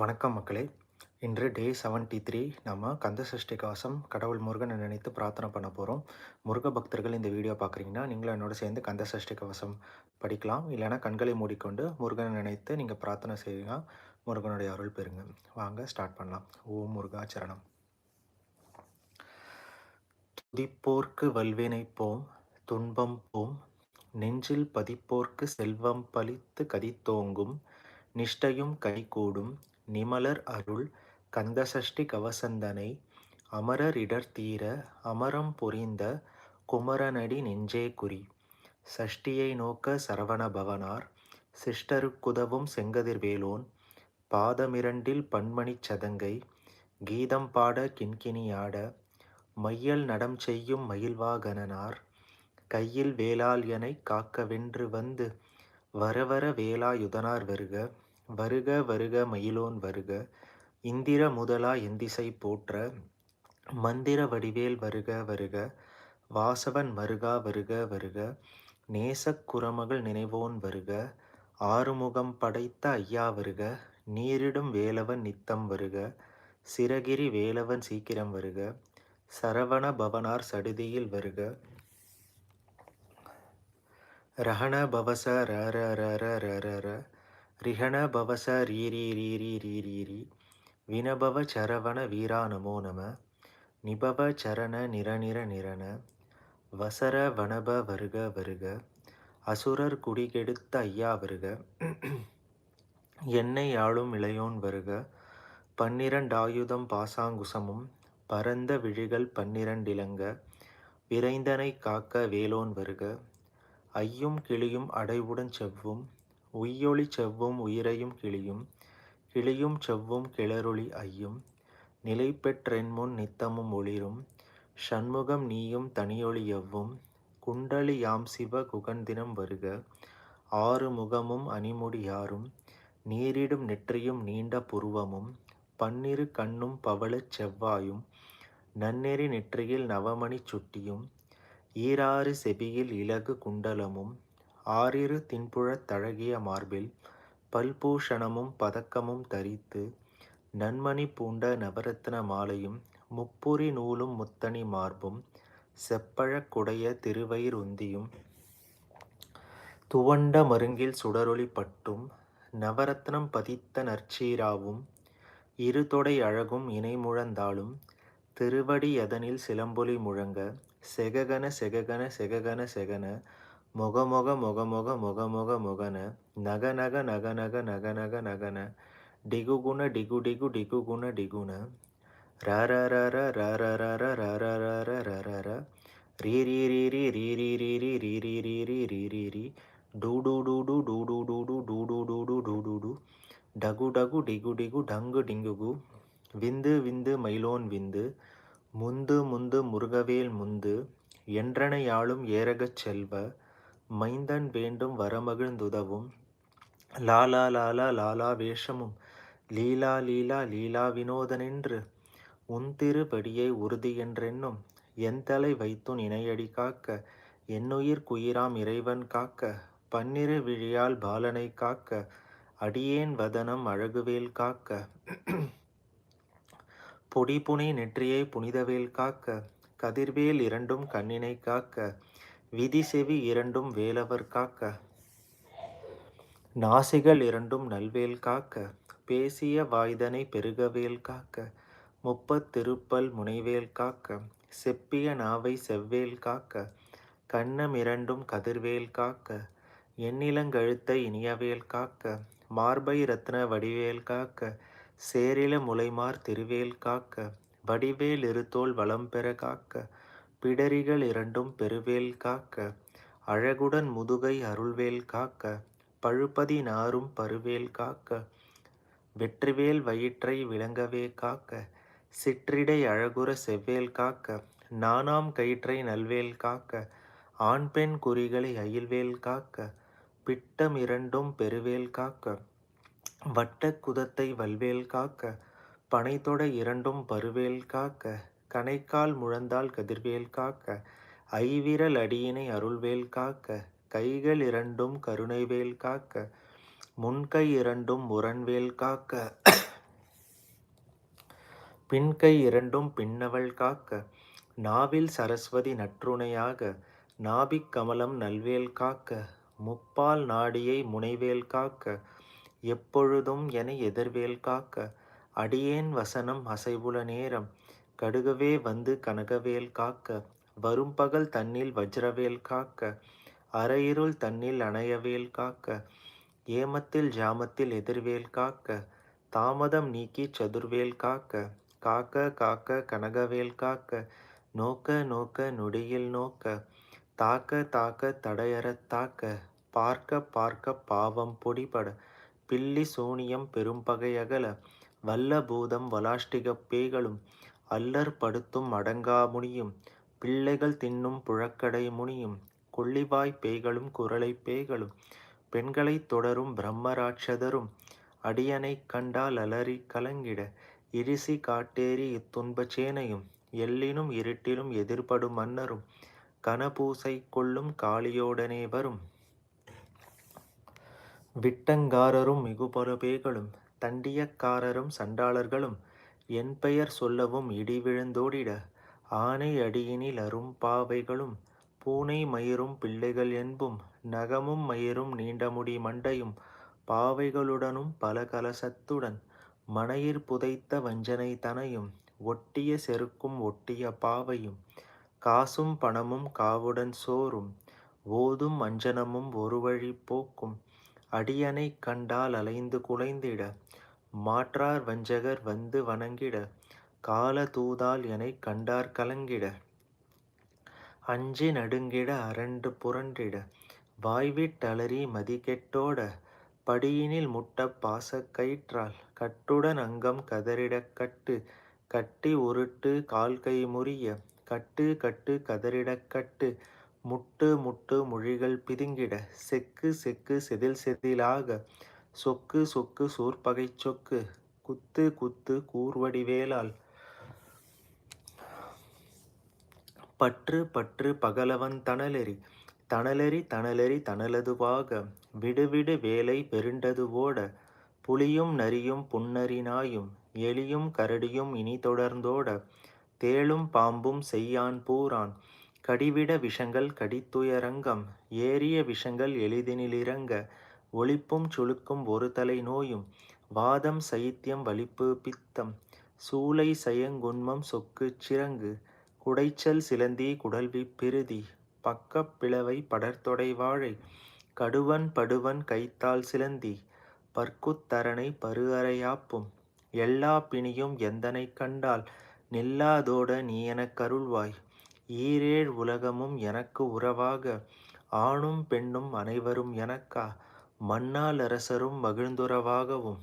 வணக்கம் மக்களே. இன்று டே செவன்ட்டி த்ரீ நம்ம கந்த சஷ்டி கவசம் கடவுள் முருகனை நினைத்து பிரார்த்தனை பண்ண போகிறோம் முருக பக்தர்கள் இந்த வீடியோ பார்க்குறீங்கன்னா நீங்களும் என்னோட சேர்ந்து கந்த சஷ்டி கவசம் படிக்கலாம். இல்லைனா கண்களை மூடிக்கொண்டு முருகனை நினைத்து நீங்கள் பிரார்த்தனை செய்யலாம் முருகனுடைய அருள் பெறுங்க. வாங்க ஸ்டார்ட் பண்ணலாம். ஓம் முருகா சரணம். துதிப்போர்க்கு வல்வினை போம் துன்பம் போம். நெஞ்சில் பதிப்போர்க்கு செல்வம் பலித்து கதித்தோங்கும். நிஷ்டையும் கைகூடும். நிமலர் அருள் கந்தசஷ்டி கவசந்தனை அமரர் இடர்தீர அமரம் புரிந்த குமரனடி நெஞ்சே குறி. சஷ்டியை நோக்க சரவண பவனார் சிஷ்டருக்குதவும் செங்கதிர்வேலோன் பாதமிரண்டில் பன்மணிச் சதங்கை கீதம் பாட கிண்கிணியாட மையல் நடம் செய்யும் மயில்வாகனனார் கையில் வேளால் எனை காக்கவென்று வந்து வரவர வேலாயுதனார் வருக வருக வருக மயிலோன் வருக. இந்திர முதலா எந்திசை போற்ற. மந்திர வடிவேல் வருக வருக. வாசவன் மருகா வருக வருக. நேசக் குரமகள் நினைவோன் வருக. ஆறுமுகம் படைத்த ஐயா வருக. நீரிடும் வேலவன் நித்தம் வருக. சிறகிரி வேலவன் சீக்கிரம் வருக. சரவண பவனார் சடுதியில் வருக. ரஹண பவச ர ர ர ர ர ர ர. ரிஹண பவச ரீரி ரீரி ரீரி வினபவ சரவண வீரா நமோ நம நிபவ சரண நிரநிர நிரண வசர வனப வருக வருக அசுரர் குடிகெடுத்த ஐயா வருக என்னை ஆளும் இளையோன் வருக பன்னிரண்டாயுதம் பாசாங்குசமும் பரந்த விழிகள் பன்னிரண்டிலங்க விரைந்தனை காக்க வேலோன் வருக ஐயும் கிளியும் அடைவுடன் செவ்வும் உய்யொளி செவ்வும் உயிரையும் கிளியும் கிளியும் செவ்வும் கிளறொளி ஐயும் நிலை பெற்றென்முன் நித்தமும் ஒளிரும் ஷண்முகம் நீயும் தனியொளி எவ்வும் குண்டலி யாம் சிவ குகந்தினம் வருக ஆறு முகமும் அணிமுடி யாரும் நீரிடும் நெற்றியும் நீண்ட புருவமும் பன்னிரு கண்ணும் பவளச் செவ்வாயும் நன்னெறி நெற்றியில் நவமணிச் சுட்டியும் ஈராறு செபியில் இலகு குண்டலமும் ஆறிரு தின்புழத் தழகிய மார்பில் பல்பூஷணமும் பதக்கமும் தரித்து நன்மணி பூண்ட நவரத்ன மாலையும் முப்புரி நூலும் முத்தணி மார்பும் செப்பழக் குடைய திருவயிறுந்தியும் துவண்ட மருங்கில் சுடரொளி பட்டும் நவரத்னம் பதித்த நற்சீராவும் இருதொடை அழகும் இணைமுழந்தாலும் திருவடி எதனில் சிலம்பொலி முழங்க செககன செககன செககன செகன மொகமொக மொகமொக மொகமொக மொகன நக நக நக நக நக நக நகன டிகுகுண டிகு டிகு டிகுகுண டிகுண ர ர ர ர ர ர ர ர ர ர ர ர ர ர ரீ ரீ ரீ ரீ ரீ ரீ ரீ ரீ ரீ ரீ ரீ ரீ ரீ ரீ ரீ டூ டூ டூ டூ டூ டூ டூ டூ டூ டூ டூ டூ டூ டூ டூ டகு டகு டிகு டிகு டங்கு டிங்குகு விந்து விந்து மயிலோன் விந்து முந்து முந்து முருகவேல் முந்து என்றனையாளும் ஏறகச் செல்வ மைந்தன் வேண்டும் வரமகிழ்ந்துதவும். லாலா லாலா லாலா வேஷமும். லீலா லீலா லீலா வினோதனென்று உன் திருபடியை உறுதி என்றென்னும். என் தலை வைத்துன் இணையடி காக்க என்னுயிர் குயிராம் இறைவன் காக்க பன்னிரு விழியால் பாலனை காக்க அடியேன் வதனம் அழகுவேல் காக்க. பொடிப்புனை நெற்றியை புனிதவேல் காக்க கதிர்வேல் இரண்டும் கண்ணினை காக்க விதி செவி இரண்டும் வேலவர் காக்க. நாசிகள் இரண்டும் நல்வேல் காக்க. பேசிய வாய்தனை பெருகவேல் காக்க. முப்பத்திருப்பல் முனைவேல் காக்க. செப்பிய நாவை செவ்வேல் காக்க. கண்ணம் இரண்டும் கதிர்வேல் காக்க. எண்ணிலங்கழுத்தை இனியவேல் காக்க. மார்பை ரத்ன வடிவேல் காக்க. சேரில முளைமார் திருவேல் காக்க. வடிவேல் இருத்தோல் வளம் பெற காக்க. பிடரிகள் இரண்டும் பெருவேல் காக்க அழகுடன் முதுகை அருள்வேல் காக்க பழுப்பதி நாரும் பருவேல் காக்க வெற்றிவேல் வயிற்றை விளங்கவே காக்க சிற்றிடை அழகுற செவ்வேல் காக்க நானாம் கயிற்றை நல்வேல் காக்க ஆண் பெண் குறிகளை அயில்வேல் காக்க பிட்டம் இரண்டும் பெருவேல் காக்க வட்ட குதத்தை வல்வேல் காக்க பனைத்தொட இரண்டும் பருவேல் காக்க கணைக்கால் முழந்தால் கதிர்வேல் காக்க ஐவிரல் அடியினை அருள்வேல் காக்க கைகள் இரண்டும் கருணைவேல் காக்க முன்கை இரண்டும் முரண்வேல் காக்க பின்கை இரண்டும் பின்னவள் காக்க நாவில் சரஸ்வதி நற்றுணையாக நாபிக் கமலம் நல்வேல் காக்க முப்பால் நாடியை முனைவேல் காக்க எப்பொழுதும் என எதிர்வேல் காக்க அடியேன் வசனம் அசைவுல நேரம் கடுகவே வந்து கனகவேல் காக்க வரும் பகல் தன்னில் வஜ்ரவேல் காக்க அரையிருள் தன்னில் அணையவேல் காக்க ஏமத்தில் ஜாமத்தில் எதிர்வேல் காக்க தாமதம் நீக்கி சதுர்வேல் காக்க காக்க காக்க கனகவேல் காக்க நோக்க நோக்க நொடியில் நோக்க தாக்க தாக்க தடையறத் தாக்க பார்க்க பார்க்க பாவம் பொடிபட பில்லி சூனியம் பெரும்பகையகல வல்ல பூதம் வலாஷ்டிகப் பேய்களும் அல்லர் படுத்தும் அடங்கா முனியும் பிள்ளைகள் தின்னும் புழக்கடை முனியும் கொள்ளிவாய் பேய்களும் குரலை பேய்களும் பெண்களைத் தொடரும் பிரம்மராட்சதரும் அடியனைக் கண்டால் அலறி கலங்கிட இரிசி காட்டேரி இத்துன்பச் சேனையும் எல்லினும் இருட்டிலும் எதிர்படும் மன்னரும் கனபூசை கொள்ளும் காளியோடனே வரும். விட்டங்காரரும் மிகுபல பேய்களும் தண்டியக்காரரும் சண்டாளர்களும் என் பெயர் சொல்லவும் இடி விழுந்தோடிட. ஆனை அடியினில் அரும் பாவைகளும் பூனை மயிரும் பிள்ளைகள் என்பும் நகமும் மயிரும் நீண்டமுடி மண்டையும் பாவைகளுடனும் பல கலசத்துடன் மனையிற் புதைத்த வஞ்சனை தனையும் ஒட்டிய செருக்கும் ஒட்டிய பாவையும் காசும் பணமும் காவுடன் சோறும் ஓதும் அஞ்சனமும் ஒருவழி போக்கும் அடியனை கண்டால் அலைந்து குலைந்திட. மாற்றார் வஞ்சகர் வந்து வணங்கிட கால தூதால் எனை கண்டார் கலங்கிட. அஞ்சி நடுங்கிட அரண்டு புரண்டிட வாய்விட்டலறி மதிகெட்டோட படியினில் முட்ட பாசக் கயிற்றால் கட்டுடன் அங்கம் கதறிடக் கட்டு கட்டி உருட்டு கால்கை முறிய கட்டு கட்டு கதறிடக் கட்டு முட்டு முட்டு மொழிகள் பிதுங்கிட செக்கு செக்கு செதில் செதிலாக சொக்கு சொக்கு சோற்பகை சொக்கு. குத்து குத்து கூர்வடிவேலால். பற்று பற்று பகலவன் தணலெறி. தணலெறி தணலெறி தணலதுவாக விடுவிடு வேலை பெருண்டதுவோட புலியும் நரியும் புன்னறினாயும் எலியும் கரடியும் இனி தொடர்ந்தோட. தேளும் பாம்பும் செய்யான் பூரான். கடிவிட விஷங்கள் கடித்துயரங்கம். ஏறிய விஷங்கள் எளிதினிலிறங்க ஒளிப்பும் சுழுக்கும் ஒரு தலை நோயும் வாதம் சைத்தியம் வலிப்பு பித்தம் சூளை சயங்குன்மம் சொக்குச் சிறங்கு குடைச்சல் சிலந்தி குடல்வி பிருதி பக்கப் பிளவை படர்தொடை வாழை கடுவன் படுவன் கைத்தால் சிலந்தி பற்குத்தரணை பருஅரையாப்பும் எல்லா பிணியும் எந்தனை கண்டால் நில்லாதோட நீ எனக் கருள்வாய் ஈரேழ் உலகமும் எனக்கு உறவாக ஆணும் பெண்ணும் அனைவரும் எனக்கா மன்னால் அரசரும் மகிழ்ந்துறவாகவும்.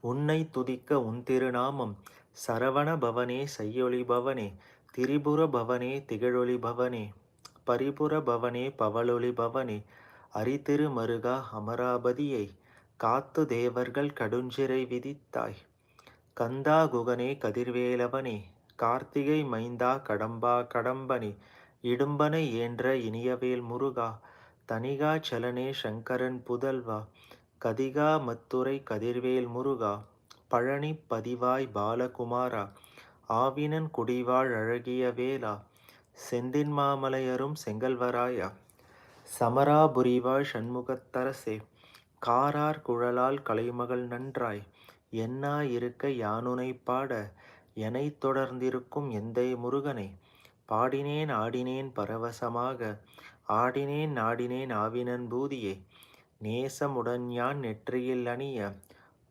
உன்னை துதிக்க உன் திருநாமம் சரவண பவனே செய்யொளி பவனே திரிபுர பவனே திகழொளி பவனே பரிபுர பவனே பவளொளி பவனே அரிதிரு மருகா அமராபதியை காத்து தேவர்கள் கடுஞ்சிறை விதித்தாய். கந்தா குகனே கதிர்வேலவனே கார்த்திகை மைந்தா கடம்பா கடம்பனே இடும்பனை ஏன்ற இனியவேல் முருகா தனிகா சலனே சங்கரன் புதல்வா கதிகா மத்துரை கதிர்வேல் முருகா பழனி பதிவாய் பாலகுமாரா ஆவினன் குடிவாழ் அழகிய வேலா செந்தின் மாமலையரும் செங்கல்வராயா சமராபுரிவாய் சண்முகத்தரசே காரார் குழலால் கலைமகள் நன்றாய் என்னா இருக்க யானுனை பாட எனை தொடர்ந்திருக்கும் எந்தை முருகனை பாடினேன் ஆடினேன் பரவசமாக. ஆடினேன் நாடினேன் ஆவினன் பூதியே. நேசமுடன் யான் நெற்றியில் அணிய.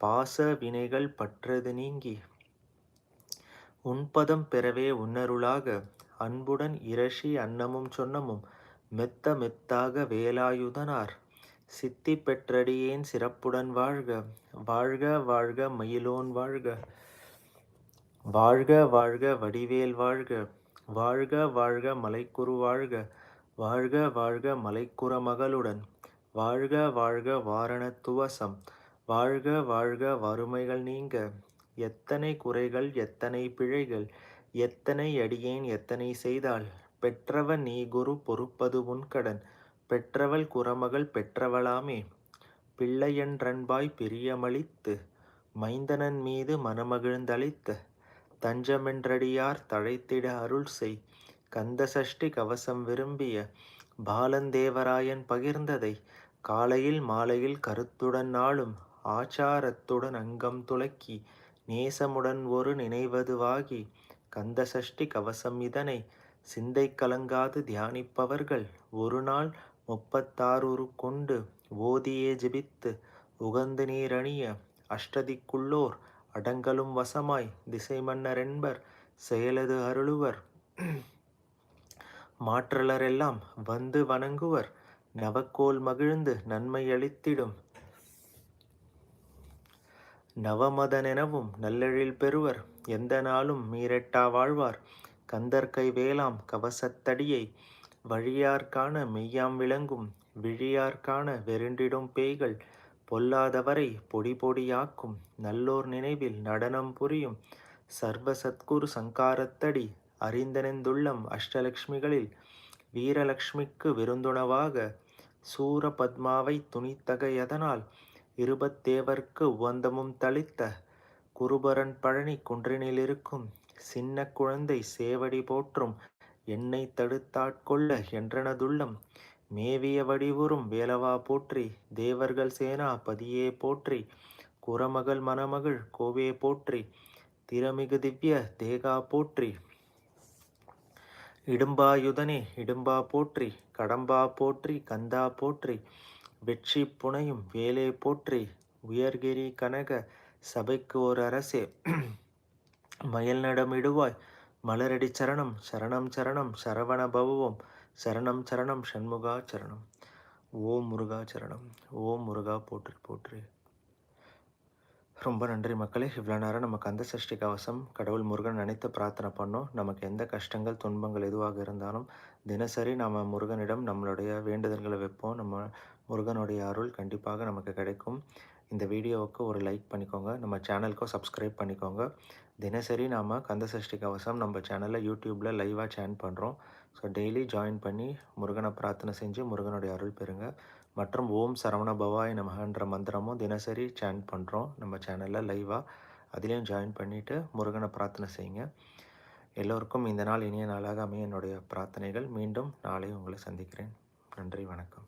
பாச வினைகள் பற்றது நீங்கி. உன்பதம் பெறவே உன்னருளாக. அன்புடன் இரஷி அன்னமும் சொன்னமும் மெத்த மெத்தாக வேலாயுதனார். சித்தி பெற்றடியேன் சிறப்புடன் வாழ்க. வாழ்க வாழ்க மயிலோன் வாழ்க. வாழ்க வாழ்க வடிவேல் வாழ்க. வாழ்க வாழ்க மலைக்குரு வாழ்க வாழ்க வாழ்க மலைக்குற மகளுடன். வாழ்க வாழ்க வாரணத்துவசம் வாழ்க வாழ்க வறுமைகள் நீங்க. எத்தனை குறைகள் எத்தனை பிழைகள் எத்தனை அடியேன் எத்தனை செய்தால்? பெற்றவன் நீ குரு பொறுப்பது உன்கடன் பெற்றவள் குறமகள் பெற்றவளாமே. பிள்ளையன்றன்பாய் பிரியமளித்து மைந்தனன் மீது மனமகிழ்ந்தளித்த தஞ்சமென்றடியார் தழைத்திட அருள் செய். கந்த சஷ்டி கவசம் விரும்பிய பாலந்தேவராயன் பகிர்ந்ததை காலையில் மாலையில் கருத்துடன் நாளும் ஆச்சாரத்துடன் அங்கம் துலக்கி நேசமுடன் ஒரு நினைவதுவாகி. கந்த சஷ்டி கவசம் இதனை சிந்தை கலங்காது தியானிப்பவர்கள் ஒரு நாள் முப்பத்தாறு கொண்டு ஓதியே ஜெபித்து உகந்து நீரணிய அஷ்டதிக்குள்ளோர் அடங்கலும் வசமாய் திசை மன்னரென்பர் செயலது அருளுவர். மாற்றலரெல்லாம் வந்து வணங்குவர் நவக்கோல் மகிழ்ந்து நன்மை அளித்திடும். நவமதனெனவும் நல்லெழில் பெறுவர் எந்த நாளும் மீரெட்டா வாழ்வார். கந்தற்கை வேளாம் கவசத்தடியை வழியார்கான மெய்யாம் விளங்கும் விழியார்கான வெருண்டிடும் பேய்கள். பொல்லாதவரை பொடி பொடியாக்கும் நல்லோர் நினைவில் நடனம் புரியும் சர்வ சத்குரு சங்காரத்தடி அறிந்தனெந்துள்ளம் அஷ்டலக்ஷ்மிகளில் வீரலக்ஷ்மிக்கு விருந்துணவாக சூர பத்மாவை துணித்தகையதனால் இருபத்தேவர்க்கு உவந்தமும் தளித்த குருபரன் பழனி குன்றினில் இருக்கும் சின்ன குழந்தை சேவடி போற்றும் என்னை தடுத்தாட்கொள்ள என்றனதுள்ளம் மேவிய வடிவுறும் வேலவா போற்றி தேவர்கள் சேனா பதியே போற்றி குரமகள் மணமகள் கோவே போற்றி திறமிகு திவ்ய தேகா போற்றி. இடும்பாயுதனே இடும்பா போற்றி கடம்பா போற்றி கந்தா போற்றி வெற்றி புனையும் வேலே போற்றி உயர்கிரி கனக சபைக்கு ஒரு அரசே. மயல் நடமிடுவாய் மலரடி சரணம் சரணம் சரணம் சரவண பவம் சரணம் சரணம் சண்முகா சரணம். ஓம் முருகா சரணம். ஓம் முருகா போற்றி போற்றி. ரொம்ப நன்றி மக்களே. இவ்வளோ நேரம் நம்ம கந்த சஷ்டி கவசம் கடவுள் முருகன் நினைத்து பிரார்த்தனை பண்ணோம். நமக்கு எந்த கஷ்டங்கள் துன்பங்கள் எதுவாக இருந்தாலும் தினசரி நம்ம முருகனிடம் நம்மளுடைய வேண்டுதல்களை வைப்போம். நம்ம முருகனுடைய அருள் கண்டிப்பாக நமக்கு கிடைக்கும். இந்த வீடியோவுக்கு ஒரு லைக் பண்ணிக்கோங்க. நம்ம சேனலுக்கும் சப்ஸ்கிரைப் பண்ணிக்கோங்க. தினசரி நாம் கந்தசஷ்டி கவசம் நம்ம சேனலில் யூடியூப்பில் லைவாக சேன் பண்ணுறோம் ஸோ டெய்லி ஜாயின் பண்ணி முருகனை பிரார்த்தனை செஞ்சு முருகனுடைய அருள் பெறுங்க. மற்றும் ஓம் சரவண பவாய் நமகன்ற மந்திரமும் தினசரி சேன் பண்ணுறோம் நம்ம சேனலில் லைவாக அதுலேயும் ஜாயின் பண்ணிவிட்டு முருகனை பிரார்த்தனை செய்யுங்க. எல்லோருக்கும் இந்த நாள் இனிய நாளாக அமைய என்னுடைய பிரார்த்தனைகள். மீண்டும் நாளை உங்களை சந்திக்கிறேன். நன்றி வணக்கம்.